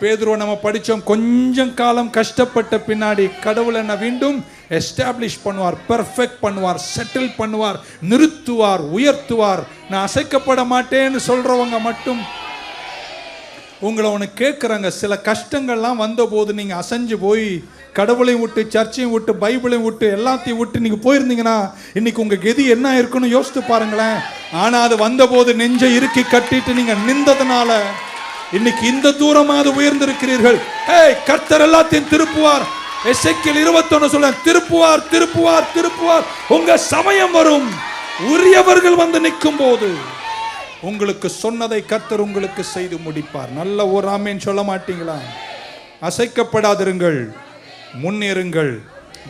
பேதுருவை நம்ம படித்தோம் கொஞ்சம் காலம் கஷ்டப்பட்ட பின்னாடி கடவுள் என்ன மீண்டும் எஸ்டாப்ளிஷ் பண்ணுவார் பெர்ஃபெக்ட் பண்ணுவார் செட்டில் பண்ணுவார் நிறுத்துவார் உயர்த்துவார். நான் அசைக்கப்பட மாட்டேன்னு சொல்கிறவங்க மட்டும். உங்களை ஒன்று கேட்குறாங்க சில கஷ்டங்கள்லாம் வந்தபோது நீங்கள் அசைஞ்சு போய் கடவுளையும் விட்டு சர்ச்சையும் விட்டு பைபிளையும் விட்டு எல்லாத்தையும் விட்டு நீங்கள் போயிருந்தீங்கன்னா இன்னைக்கு உங்கள் கெதி என்ன இருக்குன்னு யோசித்து பாருங்களேன். ஆனால் அது வந்தபோது நெஞ்சை இறுக்கி கட்டிட்டு நீங்கள் நின்றதுனால இன்னைக்கு இந்த தூரமாவது உயர்ந்திருக்கிறீர்கள். ஏய் கர்த்தர் எல்லாத்தையும் திருப்புவார். எசைக்கில் இருபத்தொன்னு சொல்ல திருப்புவார் திருப்புவார் திருப்புவார். உங்க சமயம் வரும். உரியவர்கள் வந்து நிற்கும் போது உங்களுக்கு சொன்னதை கர்த்தர் உங்களுக்கு செய்து முடிப்பார். நல்ல ஒரு ஆமேன் சொல்ல மாட்டீங்களா? அசைக்கப்படாதிருங்கள். முன்னேறுங்கள்.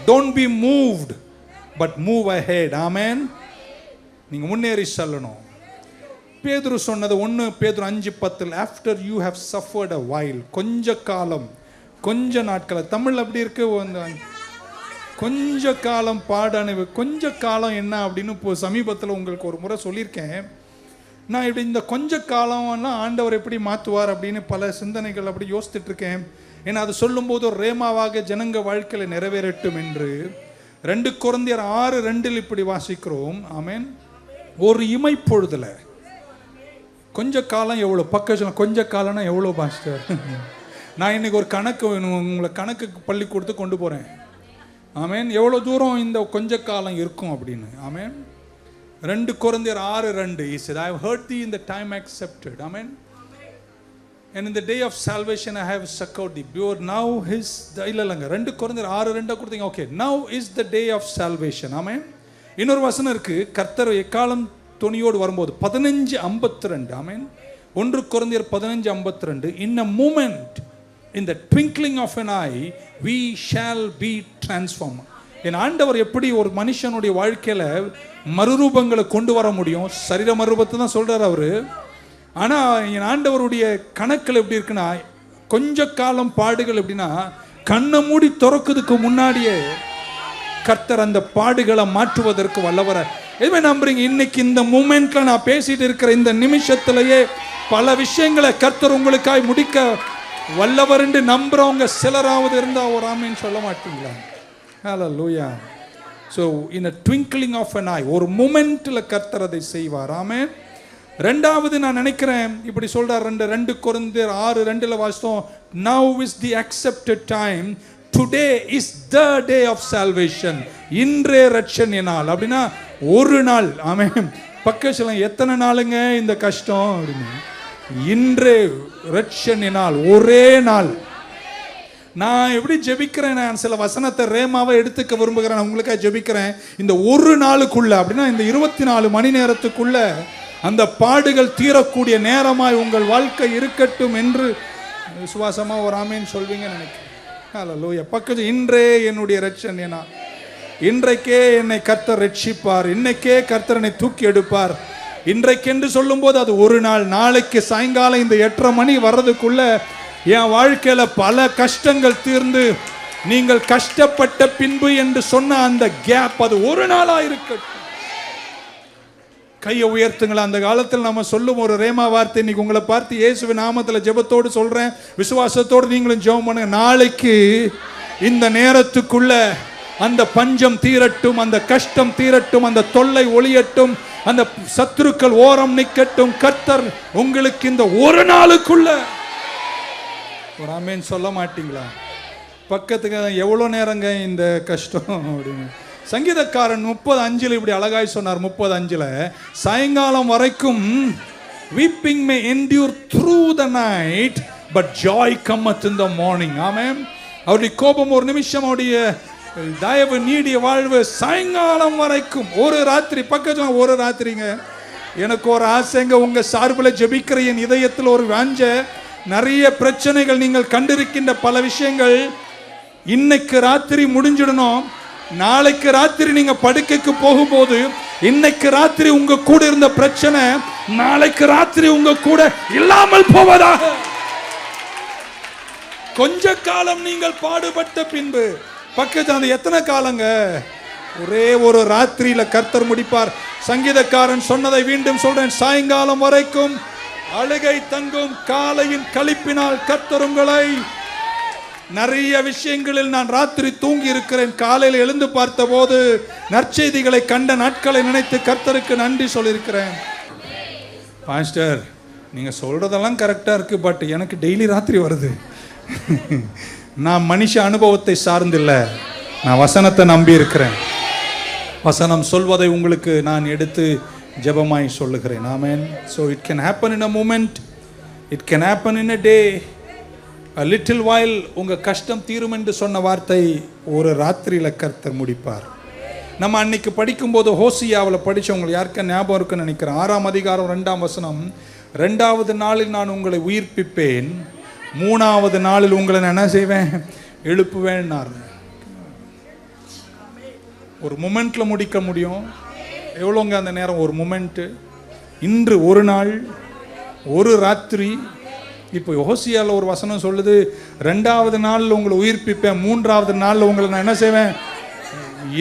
Don't be moved but move ahead amen நீங்கள் முன்னேறி செல்லணும். பேதுரு சொன்னது ஒன்று பேதுரு அஞ்சு பத்தில் after you have suffered a while கொஞ்ச காலம் கொஞ்ச நாட்கள். தமிழ் அப்படி இருக்கு? கொஞ்ச காலம் பாடணிவு. கொஞ்ச காலம் என்ன அப்படின்னு இப்போ சமீபத்தில் உங்களுக்கு ஒரு முறை சொல்லியிருக்கேன். நான் இப்படி இந்த கொஞ்ச காலம்லாம் ஆண்டவர் எப்படி மாற்றுவார் அப்படின்னு பல சிந்தனைகள் அப்படி யோசித்துட்டு இருக்கேன் ஏன்னா அது சொல்லும்போது ஒரு ரேமாவாக ஜனங்க வாழ்க்கையில் நிறைவேறட்டும் என்று. ரெண்டு குழந்தையர் ஆறு ரெண்டில் இப்படி வாசிக்கிறோம். ஆமேன். ஒரு இமைப்பொழுதில் கொஞ்ச காலம் எவ்வளோ பக்கம் கொஞ்ச காலம்னா எவ்வளோ பாஸ்டர் நான் இன்றைக்கி ஒரு கணக்கு வேணும் உங்களை கணக்கு பள்ளிக்கூடத்துக்கு கொண்டு போகிறேன் ஆமேன். எவ்வளோ தூரம் இந்த கொஞ்ச காலம் இருக்கும் அப்படின்னு. ஆமேன். ரெண்டு குறைந்தர் ஆறு ரெண்டு. Is said i heard the இந்த டைம் the ஆமேன் அண்ட் இந்த day of salvation day of salvation out the succored thee. His now his இல்லைங்க. ரெண்டு குறைந்தர் ஆறு ரெண்டாக கொடுத்தீங்க. Okay now is the day of salvation amen. இன்னொரு வசனம் இருக்குது கர்த்தர் எக்காலம் துணியோடு வரும்போது பதினஞ்சு ஐம்பத்தி ரெண்டு ஆமேன். ஒன்று குறைந்தர் பதினஞ்சு ஐம்பத்தி ரெண்டு in a moment in the twinkling of an eye we shall be transform என் ஆண்டவர் எப்படி ஒரு மனுஷனுடைய வாழ்க்கையில் மறுரூபங்களை கொண்டு வர முடியும்? சரீர மறுரூபத்தை தான் சொல்கிறார் அவர். ஆனால் என் ஆண்டவருடைய கணக்கில் எப்படி இருக்குன்னா கொஞ்ச காலம் பாடுகள் எப்படின்னா கண்ணை மூடி திறக்கிறதுக்கு முன்னாடியே கர்த்தர் அந்த பாடுகளை மாற்றுவதற்கு வல்லவர. எதுவுமே நம்புறீங்க இன்னைக்கு இந்த மூமெண்ட்ல நான் பேசிட்டு இருக்கிற இந்த நிமிஷத்திலேயே பல விஷயங்களை கர்த்தர் உங்களுக்காய் முடிக்க வல்லவர் என்று நம்புறவங்க சிலராவது இருந்தால் ஒரு ஆமேன்னு சொல்ல மாட்டீங்களா? Hallelujah so in a twinkling of a eye ஒரு மூமெண்ட்டில் கர்த்தர் அதை செய்வார். ஆமே ரெண்டாவது நான் நினைக்கிறேன் இப்படி சொல்கிறார் ரெண்டு ரெண்டு குறைந்து ஆறு ரெண்டில் வாசித்தோம் now is the accepted time today is the day of salvation இன்றே ரட்சணி நாள் அப்படின்னா ஒரு நாள். ஆமாம் பக்க எத்தனை நாளுங்க இந்த கஷ்டம்? அப்படின்னு. இன்றே ரட்சணி நாள் ஒரே நாள். நான் எப்படி ஜெபிக்கிறேன்? நான் சில வசனத்தை ரேமாவை எடுத்துக்க விரும்புகிறேன். நான் உங்களுக்காக ஜெபிக்கிறேன். இந்த ஒரு நாளுக்குள்ள அப்படின்னா இந்த இருபத்தி நாலு மணி நேரத்துக்குள்ள அந்த பாடுகள் தீரக்கூடிய நேரமாய் உங்கள் வாழ்க்கை இருக்கட்டும் என்று விசுவாசமாக ஒரு ஆமேன்னு சொல்வீங்கன்னு நினைக்கிறேன். ஹalleluya பக்கத்து இன்றே என்னுடைய ரட்சன் இன்றைக்கே என்னை கர்த்தர் ரட்சிப்பார். இன்னைக்கே கர்த்தரனை தூக்கி எடுப்பார். இன்றைக்கென்று சொல்லும்போது அது ஒரு நாள் நாளைக்கு சாயங்காலம் இந்த எட்டரை மணி வர்றதுக்குள்ள என் வாழ்க்கையில பல கஷ்டங்கள் தீர்ந்து நீங்கள் கஷ்டப்பட்ட பின்பு என்று சொன்ன அந்த கேப் அது ஒரு நாளா இருக்கட்டும் கையை உயர்த்துங்களா அந்த காலத்தில் நம்ம சொல்லும் ஒரு ரேமா வார்த்தை இன்னைக்கு உங்களை பார்த்து இயேசுவி நாமத்தில் ஜெபத்தோடு சொல்கிறேன் விசுவாசத்தோடு நீங்களும் ஜெபம் பண்ணுங்க. நாளைக்கு இந்த நேரத்துக்குள்ள அந்த பஞ்சம் தீரட்டும் அந்த கஷ்டம் தீரட்டும் அந்த தொல்லை ஒளியட்டும் அந்த சத்துருக்கள் ஓரம் நிக்கட்டும். கர்த்தர் உங்களுக்கு இந்த ஒரு நாளுக்குள்ள ஒரு ஆமேன் சொல்ல மாட்டீங்களா? பக்கத்துக்கு எவ்வளோ நேரங்க இந்த கஷ்டம் அப்படின்னு. சங்கீதக்காரன் முப்பது அஞ்சில் இப்படி அழகாய் சொன்னார் முப்பது அஞ்சில் சாயங்காலம் வரைக்கும் weeping may endure through the night but joy cometh in the morning ஆமாம் அவருடைய கோபம் ஒரு நிமிஷம் அவருடைய தயவு நீடிய வாழ்வு சாயங்காலம் வரைக்கும். ஒரு ராத்திரி பக்கத்துல ஒரு ராத்திரிங்க. எனக்கு ஒரு ஆசைங்க உங்க சார்பில் ஜெபிக்கிற என் இதயத்தில் ஒரு வாஞ்ச நிறைய பிரச்சனைகள் நீங்கள் கண்டிருக்கின்ற பல விஷயங்கள் இன்னைக்கு ராத்திரி முடிஞ்சிடணும். நாளைக்கு ராத்திரி நீங்க படுக்கைக்கு போகும்போது இன்னைக்கு ராத்திரி உங்க கூட இருந்த பிரச்சனை நாளைக்கு ராத்திரி உங்க கூட இல்லாமல் போவதாக. கொஞ்ச காலம் நீங்கள் பாடுபட்ட பின்பு பக்கத்து அந்த எத்தனை காலங்க? ஒரே ஒரு ராத்திரியில கர்த்தர் முடிப்பார். சங்கீதக்காரன் சொன்னதை மீண்டும் சொல்றேன். சாயங்காலம் வரைக்கும் அழுகை தங்கும் காலையின் கழிப்பினால் கர்த்தர் உங்களை நிறைய விஷயங்களில் நான் ராத்திரி தூங்கி இருக்கிறேன். காலையில் எழுந்து பார்த்தபோது நற்செய்திகளை கண்ட நாட்களை நினைத்து கர்த்தருக்கு நன்றி சொல்லியிருக்கிறேன். பாஸ்டர் நீங்கள் சொல்கிறதெல்லாம் கரெக்டாக இருக்குது பட் எனக்கு டெய்லி ராத்திரி வருது. நான் மனுஷ அனுபவத்தை சார்ந்தில்லை. நான் வசனத்தை நம்பி இருக்கிறேன். வசனம் சொல்வதை உங்களுக்கு நான் எடுத்து ஜெபமாய் சொல்லுகிறேன். Amen so it can happen in a moment it can happen in a day little while உங்கள் கஷ்டம் தீரும் என்று சொன்ன வார்த்தை ஒரு ராத்திரியில் கர்த்தர் முடிப்பார். நம்ம அன்னைக்கு படிக்கும்போது ஹோசியாவில் படித்தவங்களை யாருக்கா ஞாபகம் இருக்குன்னு நினைக்கிறேன். ஆறாம் அதிகாரம் ரெண்டாம் வசனம் ரெண்டாவது நாளில் நான் உங்களை உயிர்ப்பிப்பேன். மூணாவது நாளில் உங்களை நான் என்ன செய்வேன்? எழுப்புவேன்னார் ஒரு மூமெண்ட்டில் முடிக்க முடியும். எவ்வளோங்க அந்த நேரம்? ஒரு மொமெண்ட்டு இன்று ஒரு நாள் ஒரு ராத்திரி இப்போ யோசியாவில் ஒரு வசனம் சொல்லுது ரெண்டாவது நாளில் உங்களை உயிர்ப்பிப்பேன் மூன்றாவது நாளில் உங்களை நான் என்ன செய்வேன்?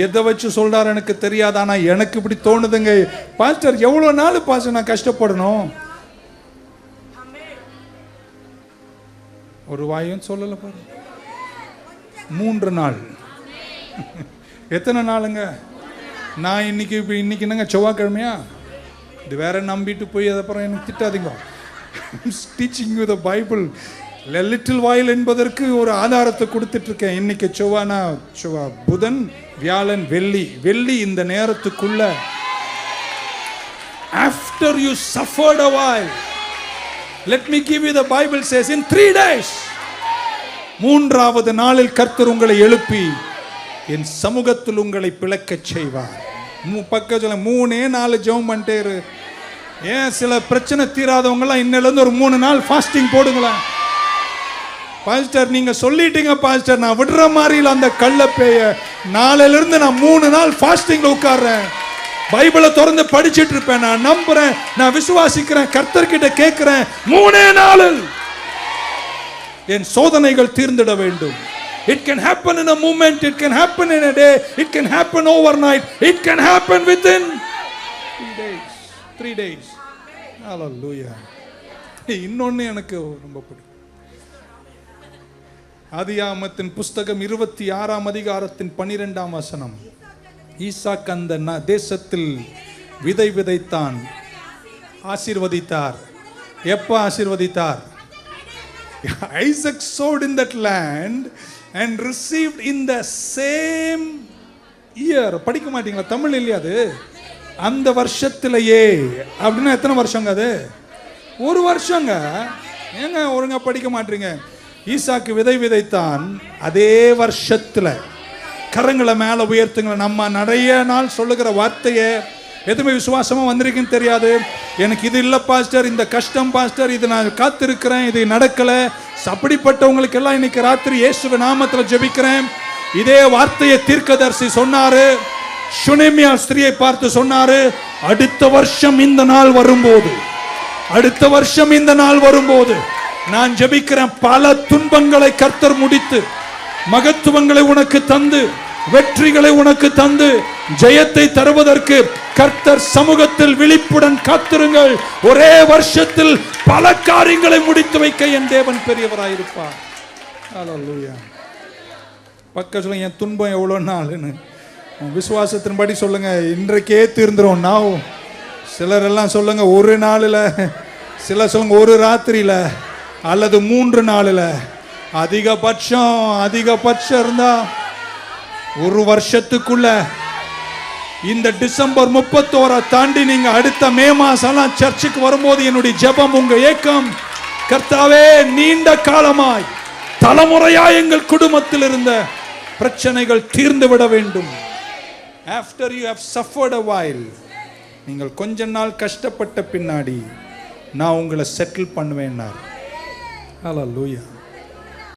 எதை வச்சு சொல்கிறார் எனக்கு தெரியாது ஆனால் எனக்கு இப்படி தோணுதுங்க. பாஸ்டர் எவ்வளோ நாள் பாஸ்டர் நான் கஷ்டப்படணும்? ஒரு வாயும் சொல்லலை பாரு. மூன்று நாள். எத்தனை நாளுங்க? நான் இன்னைக்கு இப்போ இன்னைக்கு என்னங்க? செவ்வாய்க்கிழமையா? இது வேற நம்பிட்டு போய் அது எனக்கு திட்டாதீங்க. டீச்சிங் வித் பைபிள் லிட்டில் வாயில் என்பதற்கு ஒரு ஆதாரத்தை கொடுத்துட்டு இருக்கேன் இன்னைக்கு செவ்வானா செவ்வா புதன் வியாழன் வெள்ளி. வெள்ளி இந்த நேரத்துக்குள்ள after you suffered a while let me give you the Bible says in three days மூன்றாவது நாளில் கர்த்தர் உங்களை எழுப்பி என் சமூகத்தில் உங்களை பிளக்கச் செய்வார். பக்கம் சொல்ல மூணே நாலு ஜெபம் பண்ணிட்டே ஏன் சில பிரச்சனை தீராதவங்கலாம் இன்னிலேருந்து ஒரு மூணு நாள் ஃபாஸ்டிங் போடுங்களேன். பாஸ்டர் நீங்க சொல்லிட்டீங்க பாஸ்டர் நான் விடுற மாதிரி அந்த கள்ளப்பேய நாளையிலிருந்து நான் மூணு நாள் ஃபாஸ்டிங்கில் உட்கார்றேன். பைபிளை திறந்து படிச்சுட்டு இருப்பேன். நான் நம்புறேன். நான் விசுவாசிக்கிறேன். கர்த்தர்கிட்ட கேட்கிறேன். மூணே நாளில் என் சோதனைகள் தீர்ந்திட வேண்டும். It can happen in a moment it can happen in a day it can happen overnight it can happen within days three days hallelujah இன்னொன்று எனக்கு ரொம்ப பிடிக்கும். அதியாமத்தின் புஸ்தகம் இருபத்தி ஆறாம் அதிகாரத்தின் பனிரெண்டாம் வசனம். ஈசாக் அந்த தேசத்தில் விதை விதைத்தான். ஆசீர்வதித்தார். எப்போ ஆசீர்வதித்தார்? Isaac sowed in that land and receive in the same year படிக்க மாட்டீங்களா? தமிழ் இல்லையா அது? அந்த வருஷத்திலேயே அப்படின்னா எத்தனை வருஷங்க அது? ஒரு வருஷங்க. ஏங்க ஒழுங்கா படிக்க மாட்டீங்க? ஈசாக்கு விதை விதைத்தான் அதே வருஷத்துல. கரங்களை மேல உயர்த்துங்களேன் நம்ம நிறைய நாள் சொல்லுகிற வார்த்தையை எதுவுமே விசுவாசமாக வந்திருக்குன்னு தெரியாது. எனக்கு இது இல்லை பாஸ்டர் இந்த கஷ்டம் பாஸ்டர் இது நான் காத்திருக்கிறேன் இது நடக்கலை. அப்படிப்பட்டவங்களுக்கு எல்லாம் இன்னைக்கு ராத்திரி இயேசுவின் நாமத்தில் ஜெபிக்கிறேன். இதே வார்த்தையை தீர்க்கதர்சி சொன்னாரு. சுனேமியா ஸ்திரியை பார்த்து சொன்னாரு அடுத்த வருஷம் இந்த நாள் வரும்போது அடுத்த வருஷம் இந்த நாள் வரும்போது நான் ஜெபிக்கிறேன் பல துன்பங்களை கர்த்தர் முடித்து மகத்துவங்களை உனக்கு தந்து வெற்றிகளை உனக்கு தந்து ஜெயத்தை தருவதற்கு கர்த்தர் சமூகத்தில் விழிப்புடன் காத்திருங்கள். ஒரே வருஷத்தில் பல காரியங்களை முடித்து வைக்க என் தேவன் பெரியவராயிருப்பார் ஹalleluya பக்கத்துல என் துன்பம் எவ்வளோ நாள்னு விசுவாசத்தின்படி சொல்லுங்க. இன்றைக்கே தீர்ந்துரும். நான் சிலர் எல்லாம் சொல்லுங்க ஒரு நாளில் சிலர் சொல்லுங்க ஒரு ராத்திரியில அல்லது மூன்று நாளில். அதிகபட்சம் அதிகபட்சம் இருந்தா ஒரு வருஷத்துக்குள்ள இந்த டிசம்பர் முப்பத்தோரை தாண்டி நீங்க அடுத்த மே மாசம்லாம் சர்ச்சுக்கு வரும்போது என்னுடைய ஜெபம் உங்க ஏக்கம். கர்த்தாவே நீண்ட காலமாய் தலைமுறையா எங்கள் குடும்பத்தில் இருந்த பிரச்சனைகள் தீர்ந்து விட வேண்டும். After you have suffered a while நீங்கள் கொஞ்ச நாள் கஷ்டப்பட்ட பின்னாடி நான் உங்களை செட்டில் பண்ணுவேன்னார் ஹalleluya